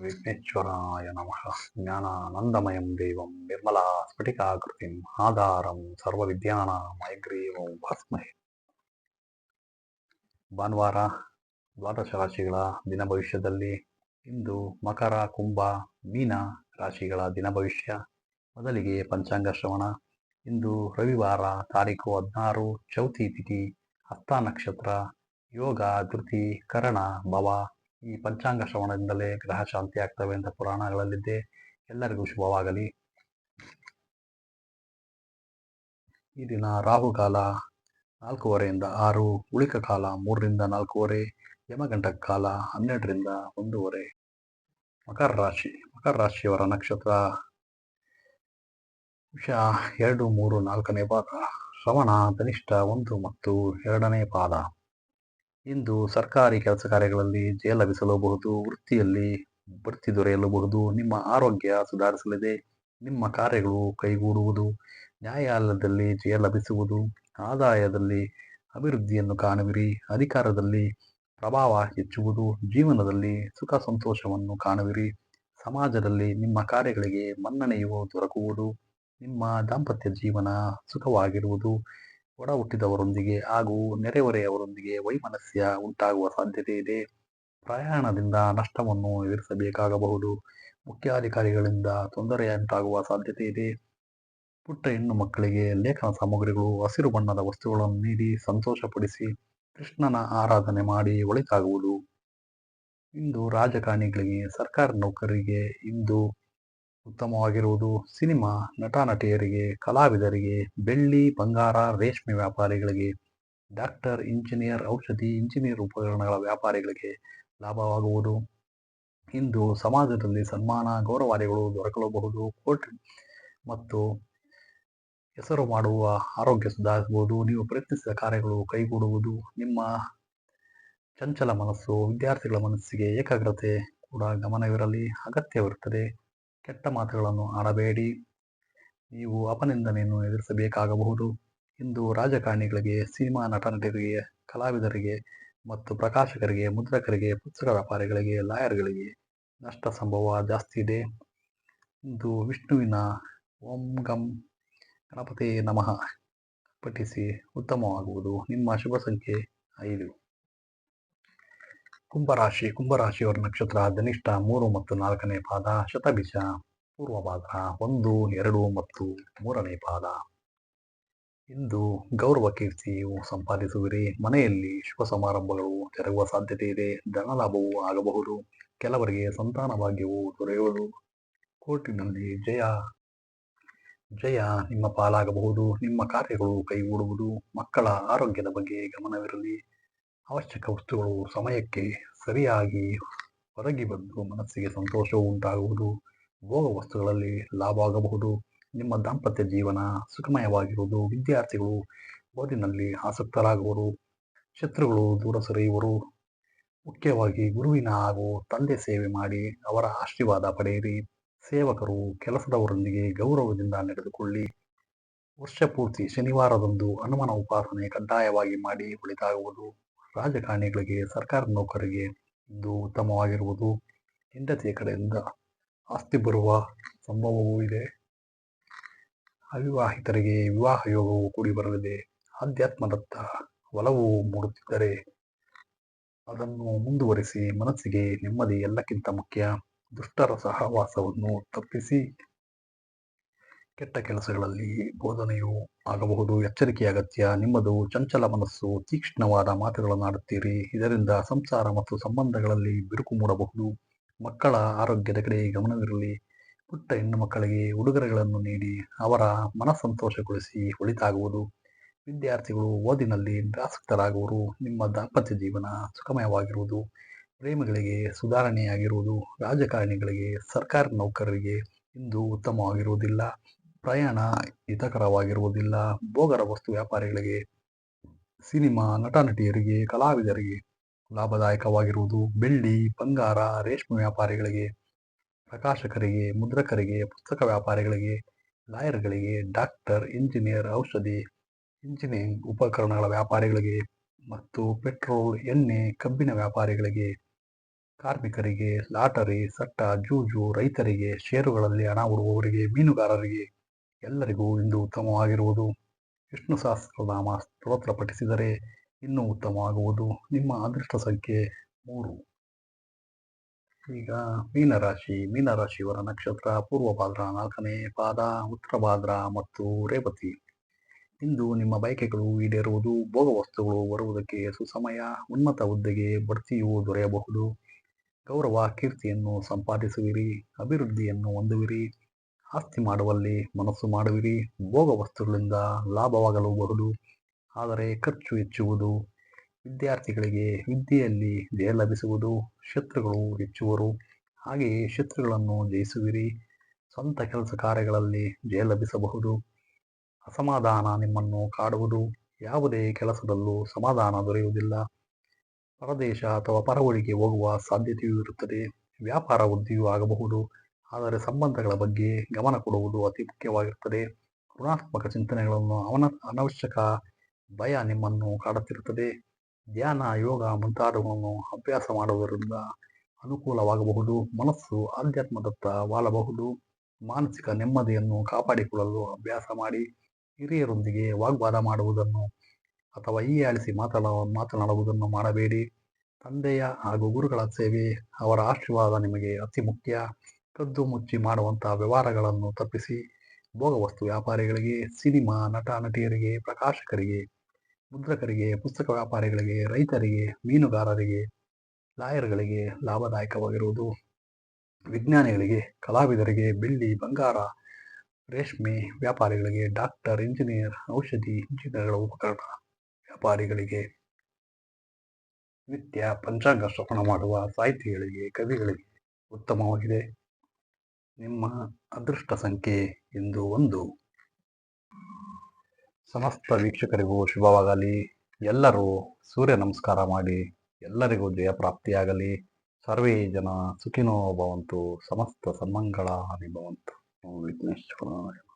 ವಿಘ್ನೇಶ್ವರಾಯ ನಮಃ. ಜ್ಞಾನಾನಂದಮಯಂ ದೇವಂ ನಿರ್ಮಲಾ ಸ್ಫಟಿಕಾಕೃತಿ ಆಧಾರಂ ಸರ್ವವಿದ್ಯಾನಾಂ ಹಯಗ್ರೀವಂ ಭಾಸ್ಮಹೆ. ಭಾನುವಾರ, ದ್ವಾದಶ ರಾಶಿಗಳ ದಿನ ಭವಿಷ್ಯದಲ್ಲಿ ಇಂದು ಮಕರ, ಕುಂಭ, ಮೀನ ರಾಶಿಗಳ ದಿನ ಭವಿಷ್ಯ. ಮೊದಲಿಗೆ ಪಂಚಾಂಗ ಶ್ರವಣ. ಇಂದು ರವಿವಾರ ತಾರೀಕು ಹದಿನಾರು, ಚೌತಿ ತಿಥಿ, ಹಸ್ತ ನಕ್ಷತ್ರ, ಯೋಗ, ಧೃತಿ, ಕರಣ, ಭವ ಈ ಪಂಚಾಂಗ ಶ್ರವಣದಿಂದಲೇ ಗ್ರಹ ಶಾಂತಿ ಆಗ್ತವೆ ಅಂತ ಪುರಾಣಗಳಲ್ಲಿದ್ದೆ ಎಲ್ಲರಿಗೂ ಶುಭವಾಗಲಿ. ಈ ದಿನ ರಾಹುಕಾಲ ನಾಲ್ಕೂವರೆಯಿಂದ ಆರು ಉಳಿಕ ಕಾಲ ಮೂರರಿಂದ ನಾಲ್ಕೂವರೆ ಯಮಗಂಟ ಕಾಲ ಹನ್ನೆರಡರಿಂದ ಒಂದೂವರೆ. ಮಕರ ರಾಶಿ, ಮಕರ ರಾಶಿಯವರ ನಕ್ಷತ್ರ. ವಿಷ ಎರಡು, ಮೂರು, ನಾಲ್ಕನೇ ಪಾದ. ಶ್ರವಣ, ಕನಿಷ್ಠ ಒಂದು ಮತ್ತು ಎರಡನೇ ಪಾದ. ಇಂದು ಸರ್ಕಾರಿ ಕೆಲಸ ಕಾರ್ಯಗಳಲ್ಲಿ ಜಯ ಲಭಿಸಲೂಬಹುದು, ವೃತ್ತಿಯಲ್ಲಿ ಬಡ್ತಿ ದೊರೆಯಲೂಬಹುದು. ನಿಮ್ಮ ಆರೋಗ್ಯ ಸುಧಾರಿಸಲಿದೆ. ನಿಮ್ಮ ಕಾರ್ಯಗಳು ಕೈಗೂಡುವುದು. ನ್ಯಾಯಾಲಯದಲ್ಲಿ ಜಯ ಲಭಿಸುವುದು. ಆದಾಯದಲ್ಲಿ ಅಭಿವೃದ್ಧಿಯನ್ನು ಕಾಣುವಿರಿ. ಅಧಿಕಾರದಲ್ಲಿ ಪ್ರಭಾವ ಹೆಚ್ಚುವುದು. ಜೀವನದಲ್ಲಿ ಸುಖ ಸಂತೋಷವನ್ನು ಕಾಣುವಿರಿ. ಸಮಾಜದಲ್ಲಿ ನಿಮ್ಮ ಕಾರ್ಯಗಳಿಗೆ ಮನ್ನಣೆಯು ದೊರಕುವುದು. ನಿಮ್ಮ ದಾಂಪತ್ಯ ಜೀವನ ಸುಖವಾಗಿರುವುದು. ಒಡ ಹುಟ್ಟಿದವರೊಂದಿಗೆ ಹಾಗೂ ನೆರೆಹೊರೆಯವರೊಂದಿಗೆ ವೈಮನಸ್ಯ ಉಂಟಾಗುವ ಸಾಧ್ಯತೆ ಇದೆ. ಪ್ರಯಾಣದಿಂದ ನಷ್ಟವನ್ನು ಎದುರಿಸಬೇಕಾಗಬಹುದು. ಮುಖ್ಯಾಧಿಕಾರಿಗಳಿಂದ ತೊಂದರೆಯುಂಟಾಗುವ ಸಾಧ್ಯತೆ ಇದೆ. ಪುಟ್ಟ ಹೆಣ್ಣು ಮಕ್ಕಳಿಗೆ ಲೇಖನ ಸಾಮಗ್ರಿಗಳು, ಹಸಿರು ಬಣ್ಣದ ವಸ್ತುಗಳನ್ನು ನೀಡಿ ಸಂತೋಷಪಡಿಸಿ ಕೃಷ್ಣನ ಆರಾಧನೆ ಮಾಡಿ ಒಳಿತಾಗುವುದು. ಇಂದು ರಾಜಕಾರಣಿಗಳಿಗೆ, ಸರ್ಕಾರಿ ನೌಕರರಿಗೆ ಇಂದು ಉತ್ತಮವಾಗಿರುವುದು. ಸಿನಿಮಾ ನಟ ನಟಿಯರಿಗೆ ಕಲಾವಿದರಿಗೆ, ಬೆಳ್ಳಿ, ಬಂಗಾರ, ರೇಷ್ಮೆ ವ್ಯಾಪಾರಿಗಳಿಗೆ, ಡಾಕ್ಟರ್, ಇಂಜಿನಿಯರ್, ಔಷಧಿ, ಇಂಜಿನಿಯರ್ ಉಪಕರಣಗಳ ವ್ಯಾಪಾರಿಗಳಿಗೆ ಲಾಭವಾಗುವುದು. ಇಂದು ಸಮಾಜದಲ್ಲಿ ಸನ್ಮಾನ, ಗೌರವಾದಿಗಳು ದೊರಕಲಬಹುದು. ಕೋರ್ಟ್ ಮತ್ತು ಹೆಸರು ಮಾಡುವ ಆರೋಗ್ಯ ಸುಧಾರಿಸಬಹುದು. ನೀವು ಪ್ರಯತ್ನಿಸಿದ ಕಾರ್ಯಗಳು ಕೈಗೂಡುವುದು. ನಿಮ್ಮ ಚಂಚಲ ಮನಸ್ಸು, ವಿದ್ಯಾರ್ಥಿಗಳ ಮನಸ್ಸಿಗೆ ಏಕಾಗ್ರತೆ ಕೂಡ ಗಮನವಿರಲಿ. ಅಗತ್ಯವಿರುತ್ತದೆ. ಕೆಟ್ಟ ಮಾತುಗಳನ್ನು ಆಡಬೇಡಿ. ನೀವು ಅಪನಿಂದನೆಯನ್ನು ಎದುರಿಸಬೇಕಾಗಬಹುದು. ಇಂದು ರಾಜಕಾರಣಿಗಳಿಗೆ, ಸಿನಿಮಾ ನಟ ನಟರಿಗೆ ಕಲಾವಿದರಿಗೆ ಮತ್ತು ಪ್ರಕಾಶಕರಿಗೆ, ಮುದ್ರಕರಿಗೆ, ಪುಸ್ತಕ ವ್ಯಾಪಾರಿಗಳಿಗೆ, ಲಾಯರ್ಗಳಿಗೆ ನಷ್ಟ ಸಂಭವ ಜಾಸ್ತಿ ಇದೆ. ಇಂದು ವಿಷ್ಣುವಿನ ಓಂ ಗಂ ಗಣಪತಿ ನಮಃ. ಪಠಿಸಿ ಉತ್ತಮವಾಗುವುದು. ನಿಮ್ಮ ಶುಭ ಸಂಖ್ಯೆ ಐದು. ಕುಂಭರಾಶಿ, ಕುಂಭರಾಶಿಯವರ ನಕ್ಷತ್ರ ಧನಿಷ್ಠ ಮೂರು ಮತ್ತು ನಾಲ್ಕನೇ ಪಾದ ಶತಬೀಜ ಪೂರ್ವ ಭಾದ್ರ ಒಂದು, ಎರಡು ಮತ್ತು ಮೂರನೇ ಪಾದ. ಇಂದು ಗೌರವ ಕೀರ್ತಿಯು ಸಂಪಾದಿಸುವಿರಿ. ಮನೆಯಲ್ಲಿ ಶುಭ ಸಮಾರಂಭಗಳು ಜರುಗುವ ಸಾಧ್ಯತೆ ಇದೆ. ಧನಲಾಭವೂ ಆಗಬಹುದು. ಕೆಲವರಿಗೆ ಸಂತಾನ ಭಾಗ್ಯವು ದೊರೆಯುವುದು. ಕೋರ್ಟಿನಲ್ಲಿ ಜಯ ಜಯ ನಿಮ್ಮ ಪಾಲಾಗಬಹುದು. ನಿಮ್ಮ ಕಾರ್ಯಗಳು ಕೈಗೂಡುವುದು. ಮಕ್ಕಳ ಆರೋಗ್ಯದ ಬಗ್ಗೆ ಗಮನವಿರಲಿ. ಅವಶ್ಯಕ ವಸ್ತುಗಳು ಸಮಯಕ್ಕೆ ಸರಿಯಾಗಿ ಹೊರಗಿ ಬಂದು ಮನಸ್ಸಿಗೆ ಸಂತೋಷವು ಉಂಟಾಗುವುದು, ಭೋಗ ವಸ್ತುಗಳಲ್ಲಿ ಲಾಭ ಆಗಬಹುದು, ನಿಮ್ಮ ದಾಂಪತ್ಯ ಜೀವನ ಸುಖಮಯವಾಗಿರುವುದು, ವಿದ್ಯಾರ್ಥಿಗಳು ಓದಿನಲ್ಲಿ ಆಸಕ್ತರಾಗುವರು, ಶತ್ರುಗಳು ದೂರ ಸರಿಯುವರು. ಮುಖ್ಯವಾಗಿ ಗುರುವಿನ ಹಾಗೂ ತಂದೆ ಸೇವೆ ಮಾಡಿ ಅವರ ಆಶೀರ್ವಾದ ಪಡೆಯಿರಿ. ಸೇವಕರು ಕೆಲಸದವರೊಂದಿಗೆ ಗೌರವದಿಂದ ನಡೆದುಕೊಳ್ಳಿ. ವರ್ಷಪೂರ್ತಿ ಶನಿವಾರದಂದು ಹನುಮನ ಉಪಾಸನೆ ಕಡ್ಡಾಯವಾಗಿ ಮಾಡಿ ಒಳಿತಾಗುವುದು ರಾಜಕಾರಣಿಗಳಿಗೆ, ಸರ್ಕಾರ ನೌಕರಿಗೆ ಇದು ಉತ್ತಮವಾಗಿರುವುದು ಹೆಂಡತಿಯ ಕಡೆಯಿಂದ ಆಸ್ತಿ ಬರುವ ಸಂಭವವೂ ಇದೆ. ಅವಿವಾಹಿತರಿಗೆ ವಿವಾಹ ಯೋಗವು ಕೂಡಿ ಬರಲಿದೆ. ಆಧ್ಯಾತ್ಮದತ್ತ ಒಲವು ಮೂಡುತ್ತಿದ್ದರೆ ಅದನ್ನು ಮುಂದುವರಿಸಿ ಮನಸ್ಸಿಗೆ ನೆಮ್ಮದಿ ಎಲ್ಲಕ್ಕಿಂತ ಮುಖ್ಯ. ದುಷ್ಟರ ಸಹವಾಸವನ್ನು ತಪ್ಪಿಸಿ ಕೆಟ್ಟ ಕೆಲಸಗಳಲ್ಲಿ ಬೋಧನೆಯು ಆಗಬಹುದು ಎಚ್ಚರಿಕೆ ಅಗತ್ಯ, ನಿಮ್ಮದು ಚಂಚಲ ಮನಸ್ಸು, ತೀಕ್ಷ್ಣವಾದ ಮಾತುಗಳನ್ನು ಆಡುತ್ತೀರಿ ಇದರಿಂದ ಸಂಸಾರ ಮತ್ತು ಸಂಬಂಧಗಳಲ್ಲಿ ಬಿರುಕು ಮೂಡಬಹುದು. ಮಕ್ಕಳ ಆರೋಗ್ಯದ ಕಡೆ ಗಮನವಿರಲಿ. ಪುಟ್ಟ ಹೆಣ್ಣು ಮಕ್ಕಳಿಗೆ ಉಡುಗೊರೆಗಳನ್ನು ನೀಡಿ, ಅವರ ಮನಸ್ಸಂತೋಷಗೊಳಿಸಿ ಒಳಿತಾಗುವುದು. ವಿದ್ಯಾರ್ಥಿಗಳು ಓದಿನಲ್ಲಿ ನಿರಾಸಕ್ತರಾಗುವರು. ನಿಮ್ಮ ದಾಂಪತ್ಯ ಜೀವನ ಸುಖಮಯವಾಗಿರುವುದು ಪ್ರೇಮಿಗಳಿಗೆ ಸುಧಾರಣೆಯಾಗಿರುವುದು. ರಾಜಕಾರಣಿಗಳಿಗೆ, ಸರ್ಕಾರಿ ನೌಕರರಿಗೆ ಇಂದು ಉತ್ತಮವಾಗಿರುವುದಿಲ್ಲ. ಪ್ರಯಾಣ ಹಿತಕರವಾಗಿರುವುದಿಲ್ಲ. ಭೋಗರ ವಸ್ತು ವ್ಯಾಪಾರಿಗಳಿಗೆ, ಸಿನಿಮಾ ನಟ ನಟಿಯರಿಗೆ ಕಲಾವಿದರಿಗೆ ಲಾಭದಾಯಕವಾಗಿರುವುದು. ಬೆಳ್ಳಿ, ಬಂಗಾರ, ರೇಷ್ಮೆ ವ್ಯಾಪಾರಿಗಳಿಗೆ, ಪ್ರಕಾಶಕರಿಗೆ, ಮುದ್ರಕರಿಗೆ, ಪುಸ್ತಕ ವ್ಯಾಪಾರಿಗಳಿಗೆ, ಲಾಯರ್ಗಳಿಗೆ, ಡಾಕ್ಟರ್, ಇಂಜಿನಿಯರ್, ಔಷಧಿ, ಇಂಜಿನಿಯರಿಂಗ್ ಉಪಕರಣಗಳ ವ್ಯಾಪಾರಿಗಳಿಗೆ ಮತ್ತು ಪೆಟ್ರೋಲ್, ಎಣ್ಣೆ, ಕಬ್ಬಿನ ವ್ಯಾಪಾರಿಗಳಿಗೆ, ಕಾರ್ಮಿಕರಿಗೆ, ಲಾಟರಿ, ಸಟ್ಟ, ಜೂಜು ರೈತರಿಗೆ, ಷೇರುಗಳಲ್ಲಿ ಹಣ ಹೂಡುವವರಿಗೆ, ಮೀನುಗಾರರಿಗೆ ಎಲ್ಲರಿಗೂ ಇಂದು ಉತ್ತಮವಾಗಿರುವುದು. ವಿಷ್ಣು ಸಹಸ್ರನಾಮ ಸ್ತೋತ್ರ ಪಠಿಸಿದರೆ ಇನ್ನೂ ಉತ್ತಮವಾಗುವುದು. ನಿಮ್ಮ ಅದೃಷ್ಟ ಸಂಖ್ಯೆ ಮೂರು. ಈಗ ಮೀನರಾಶಿ, ಮೀನರಾಶಿಯವರ ನಕ್ಷತ್ರ ಪೂರ್ವಭಾದ್ರ ನಾಲ್ಕನೇ ಪಾದ ಉತ್ತರ ಭಾದ್ರ ಮತ್ತು ರೇವತಿ. ಇಂದು ನಿಮ್ಮ ಬಯಕೆಗಳು ಈಡೇರುವುದು ಭೋಗವಸ್ತುಗಳು ಬರುವುದಕ್ಕೆ ಸುಸಮಯ, ಉನ್ನತ ಹುದ್ದೆಗೆ ಬಡ್ತಿಯೂ ದೊರೆಯಬಹುದು. ಗೌರವ, ಕೀರ್ತಿಯನ್ನು ಸಂಪಾದಿಸುವಿರಿ, ಅಭಿವೃದ್ಧಿಯನ್ನು ಹೊಂದುವಿರಿ. ಆಸ್ತಿ ಮಾಡುವಲ್ಲಿ ಮನಸ್ಸು ಮಾಡುವಿರಿ. ಭೋಗ ವಸ್ತುಗಳಿಂದ ಲಾಭವಾಗಲೂಬಹುದು. ಆದರೆ ಖರ್ಚು ಹೆಚ್ಚುವುದು, ವಿದ್ಯಾರ್ಥಿಗಳಿಗೆ ವಿದ್ಯೆಯಲ್ಲಿ ಜಯ ಲಭಿಸುವುದು ಶತ್ರುಗಳು ಹೆಚ್ಚುವರು. ಹಾಗೆಯೇ ಶತ್ರುಗಳನ್ನು ಜಯಿಸುವಿರಿ. ಸ್ವಂತ ಕೆಲಸ ಕಾರ್ಯಗಳಲ್ಲಿ ಜಯ ಲಭಿಸಬಹುದು. ಅಸಮಾಧಾನ ನಿಮ್ಮನ್ನು ಕಾಡುವುದು. ಯಾವುದೇ ಕೆಲಸದಲ್ಲೂ ಸಮಾಧಾನ ದೊರೆಯುವುದಿಲ್ಲ. ಪರದೇಶ ಅಥವಾ ಪರವಳಿಗೆ ಹೋಗುವ ಸಾಧ್ಯತೆಯೂ ಇರುತ್ತದೆ. ವ್ಯಾಪಾರ ವೃದ್ಧಿಯೂ ಆಗಬಹುದು. ಆದರೆ ಸಂಬಂಧಗಳ ಬಗ್ಗೆ ಗಮನ ಕೊಡುವುದು ಅತಿ ಮುಖ್ಯವಾಗಿರುತ್ತದೆ. ಋಣಾತ್ಮಕ ಚಿಂತನೆಗಳನ್ನು ಅವನ ಅನವಶ್ಯಕ ಭಯ ನಿಮ್ಮನ್ನು ಕಾಡುತ್ತಿರುತ್ತದೆ. ಧ್ಯಾನ, ಯೋಗ ಮುಂತಾದವುಗಳನ್ನು ಅಭ್ಯಾಸ ಮಾಡುವುದರಿಂದ ಅನುಕೂಲವಾಗಬಹುದು. ಮನಸ್ಸು ಆಧ್ಯಾತ್ಮದತ್ತ ವಾಲಬಹುದು. ಮಾನಸಿಕ ನೆಮ್ಮದಿಯನ್ನು ಕಾಪಾಡಿಕೊಳ್ಳಲು ಅಭ್ಯಾಸ ಮಾಡಿ ಹಿರಿಯರೊಂದಿಗೆ ವಾಗ್ವಾದ ಮಾಡುವುದನ್ನು ಅಥವಾ ಹೀಯಾಳಿಸಿ ಮಾತಾಡ ಮಾತನಾಡುವುದನ್ನು ಮಾಡಬೇಡಿ. ತಂದೆಯ ಹಾಗೂ ಗುರುಗಳ ಸೇವೆ ಅವರ ಆಶೀರ್ವಾದ ನಿಮಗೆ ಅತಿ ಮುಖ್ಯ. ಕದ್ದು ಮುಚ್ಚಿ ಮಾಡುವಂತಹ ವ್ಯವಹಾರಗಳನ್ನು ತಪ್ಪಿಸಿ ಭೋಗವಸ್ತು ವ್ಯಾಪಾರಿಗಳಿಗೆ, ಸಿನಿಮಾ ನಟ ನಟಿಯರಿಗೆ ಪ್ರಕಾಶಕರಿಗೆ, ಮುದ್ರಕರಿಗೆ, ಪುಸ್ತಕ ವ್ಯಾಪಾರಿಗಳಿಗೆ, ರೈತರಿಗೆ, ಮೀನುಗಾರರಿಗೆ, ಲಾಯರ್ಗಳಿಗೆ ಲಾಭದಾಯಕವಾಗಿರುವುದು, ವಿಜ್ಞಾನಿಗಳಿಗೆ, ಕಲಾವಿದರಿಗೆ, ಬೆಳ್ಳಿ, ಬಂಗಾರ, ರೇಷ್ಮೆ ವ್ಯಾಪಾರಿಗಳಿಗೆ, ಡಾಕ್ಟರ್, ಇಂಜಿನಿಯರ್, ಔಷಧಿ, ಇಂಜಿನಿಯರ್ಗಳ ಉಪಕರಣ ವ್ಯಾಪಾರಿಗಳಿಗೆ ನಿತ್ಯ ಪಂಚಾಂಗ ಶ್ರವಣ ಮಾಡುವ ಸಾಹಿತಿಗಳಿಗೆ, ಕವಿಗಳಿಗೆ ಉತ್ತಮವಾಗಿದೆ. ನಿಮ್ಮ ಅದೃಷ್ಟ ಸಂಖ್ಯೆ ಎಂದು ಒಂದು. ಸಮಸ್ತ ವೀಕ್ಷಕರಿಗೂ ಶುಭವಾಗಲಿ. ಎಲ್ಲರೂ ಸೂರ್ಯ ನಮಸ್ಕಾರ ಮಾಡಿ ಎಲ್ಲರಿಗೂ ಜಯ ಪ್ರಾಪ್ತಿಯಾಗಲಿ. ಸರ್ವೇ ಜನ ಸುಖಿನೋ ಭವಂತು, ಸಮಸ್ತ ಸನ್ಮಂಗಳಾನಿ ಭವಂತು. ವಿಘ್ನೇಶ್ವರ